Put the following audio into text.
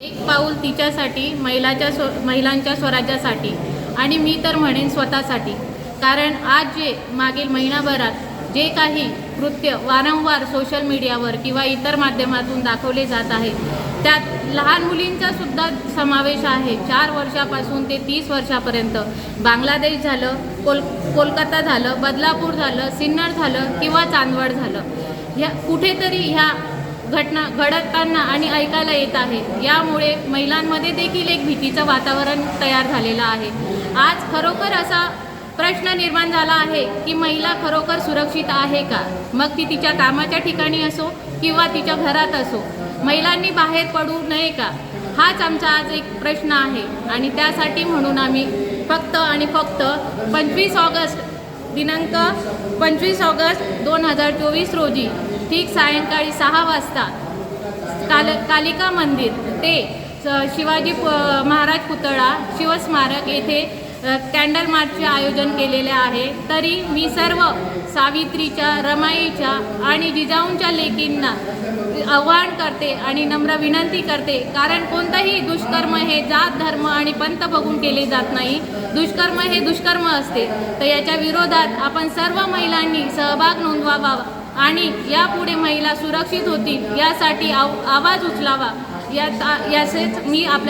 एक पाऊल तिच्यासाठी महिलाच्या स्व महिलांच्या स्वराज्यासाठी. आणि मी तर म्हणेन स्वतःसाठी. कारण आज जे मागील महिनाभरात जे काही कृत्य वारंवार सोशल मीडियावर किंवा इतर माध्यमातून दाखवले जात आहे त्यात लहान मुलींचा सुद्धा समावेश आहे. चार वर्षापासून ते तीस वर्षापर्यंत. बांगलादेश झालं कोल कोलकाता झालं बदलापूर झालं सिन्नर झालं किंवा चांदवड झालं. ह्या कुठेतरी ह्या घटना घडताना आणि ऐकायला येत आहे. यामुळे महिलांमध्ये देखील एक भीतीचं वातावरण तयार झालेलं आहे. आज खरोखर असा प्रश्न निर्माण झाला आहे की महिला खरोखर सुरक्षित आहे का? मग ती तिच्या कामाच्या ठिकाणी असो किंवा तिच्या घरात असो. महिलांनी बाहेर पडू नये का? हाच आमचा आज एक प्रश्न आहे. आणि त्यासाठी म्हणून आम्ही फक्त आणि फक्त पंचवीस ऑगस्ट दिनांक पंचवीस ऑगस्ट दोन हजार चोवीस रोजी ठीक सायंकाळी सहा वाजता काल कालिका मंदिर ते स- शिवाजी महाराज पुतळा शिवस्मारक येथे कॅन्डल मार्चचे आयोजन केलेले आहे. तरी मी सर्व सावित्रीच्या रमाईच्या आणि जिजाऊंच्या लेकींना आव्हान करते आणि नम्र विनंती करते. कारण कोणतंही दुष्कर्म हे जात धर्म आणि पंथ बघून केले जात नाही. दुष्कर्म हे दुष्कर्म असते. तर याच्या विरोधात आपण सर्व महिलांनी सहभाग नोंदवावा. आणि यापुढे महिला सुरक्षित होतील यासाठी आव आवाज उचलावा. या याचेच मी आपल्या